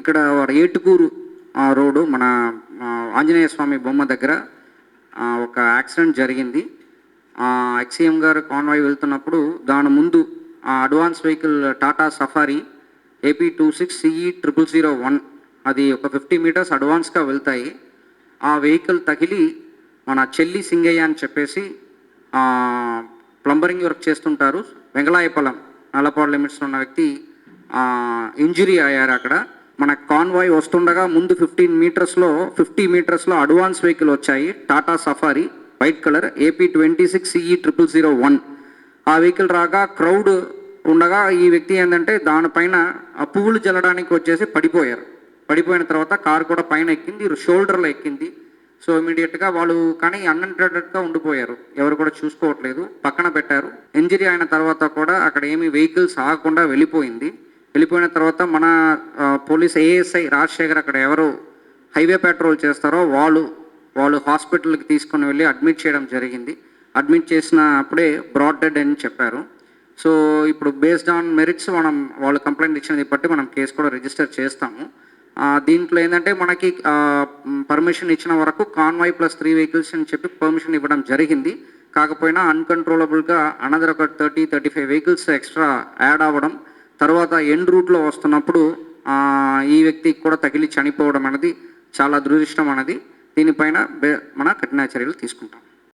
ఇక్కడ ఏటుకూరు రోడ్డు మన ఆంజనేయ స్వామి బొమ్మ దగ్గర ఒక యాక్సిడెంట్ జరిగింది. ఎక్సీఎం గారు కాన్వాయ్ వెళ్తున్నప్పుడు దాని ముందు ఆ advance vehicle Tata Safari AP two six CE triple zero one అది ఒక ఫిఫ్టీ మీటర్స్ అడ్వాన్స్గా వెళ్తాయి. ఆ వెహికల్ తగిలి మన చెల్లి సింగయ్య అని చెప్పేసి ప్లంబరింగ్ వర్క్ చేస్తుంటారు. వెంగళాయపలం నల్లపాడు లిమిట్స్లో ఉన్న వ్యక్తి ఇంజురీ అయ్యారు అక్కడ. మన కాన్వాయ్ వస్తుండగా ముందు ఫిఫ్టీన్ మీటర్స్లో ఫిఫ్టీ మీటర్స్లో అడ్వాన్స్ వెహికల్ వచ్చాయి. Tata Safari white colour AP twenty six CE triple zero one ఆ వెహికల్ రాగా క్రౌడ్ ఉండగా ఈ వ్యక్తి ఏంటంటే దానిపైన ఆ పువ్వులు జల్లడానికి వచ్చేసి పడిపోయారు. పడిపోయిన తర్వాత కారు కూడా పైన ఎక్కింది షోల్డర్లో ఎక్కింది. సో ఇమీడియట్గా వాళ్ళు కానీ అన్అంటెడెడ్గా ఉండిపోయారు. ఎవరు కూడా చూసుకోవట్లేదు. పక్కన పెట్టారు. ఇంజరీ అయిన తర్వాత కూడా అక్కడ ఏమి వెహికల్స్ ఆగకుండా వెళ్ళిపోయింది. వెళ్ళిపోయిన తర్వాత మన పోలీస్ ఏఎస్ఐ రాజశేఖర్ అక్కడ ఎవరు హైవే పెట్రోల్ చేస్తారో వాళ్ళు వాళ్ళు హాస్పిటల్కి తీసుకొని వెళ్ళి అడ్మిట్ చేయడం జరిగింది. అడ్మిట్ చేసిన అప్పుడే బ్రాడ్ డెడ్ అని చెప్పారు. సో ఇప్పుడు బేస్డ్ ఆన్ మెరిట్స్ మనం వాళ్ళు కంప్లైంట్ ఇచ్చినది బట్టి మనం కేసు కూడా రిజిస్టర్ చేస్తాము. దీంట్లో ఏంటంటే మనకి పర్మిషన్ ఇచ్చిన వరకు కాన్వాయ్ ప్లస్ త్రీ వెహికల్స్ అని చెప్పి పర్మిషన్ ఇవ్వడం జరిగింది. కాకపోయినా అన్కంట్రోలబుల్గా అనదర్ ఒక thirty thirty five vehicles extra add అవ్వడం తర్వాత ఎండ్ రూట్లో వస్తున్నప్పుడు ఈ వ్యక్తికి కూడా తగిలి చనిపోవడం అనేది చాలా దురదృష్టం అనేది దీనిపైన మన కఠిన చర్యలు తీసుకుంటాం.